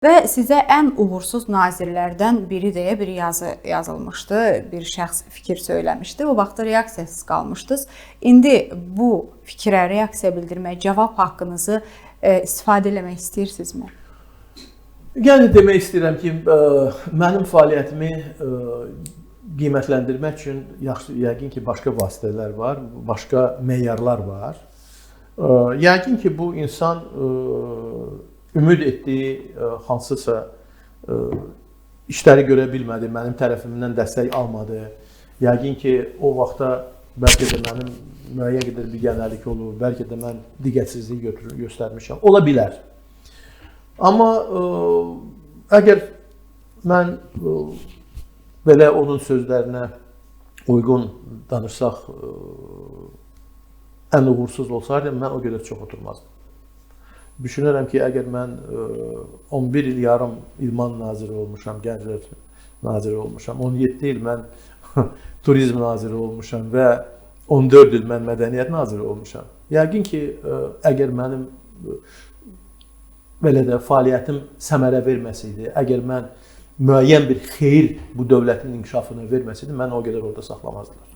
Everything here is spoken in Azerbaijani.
Və sizə ən uğursuz nazirlərdən biri deyə bir yazı yazılmışdı. Bir şəxs fikir söyləmişdi. O vaxtda reaksiyasız qalmışdınız. İndi bu fikrə reaksiya bildirmək, cavab haqqınızı e, istifadə etmək istəyirsinizmi? Yəni demək istəyirəm ki, ə, mənim fəaliyyətimi ə, qiymətləndirmək üçün yaxşı yəqin ki, başqa vasitələr var, başqa meyarlar var. Yəqin ki, bu insan ümid etdiyi ə, hansısa ə, işləri görə bilmədi, mənim tərəfimdən dəstək almadı. Yəqin ki, o vaxtda bəlkə də mənim müəyyən qədər biganəlik olub, bəlkə də mən diqqətsizlik götürür, göstərmişəm. Ola bilər. Amma ə, əgər mən ə, belə onun sözlərinə uyğun danışsaq, ə, ən uğursuz olsaydım mən o qədər çox oturmazdım. Düşünürəm ki, əgər mən ə, 11 il yarım idman naziri olmuşam, gənclər naziri olmuşam, 17 il mən turizm naziri olmuşam və 14 il mən mədəniyyət naziri olmuşam. Yəqin ki, ə, əgər mənim ə, belə də fəaliyyətim səmərə verməsəydi, əgər mən müəyyən bir xeyir bu dövlətin inkişafına verməsəydi, mən o qədər orada saxlamazdılar.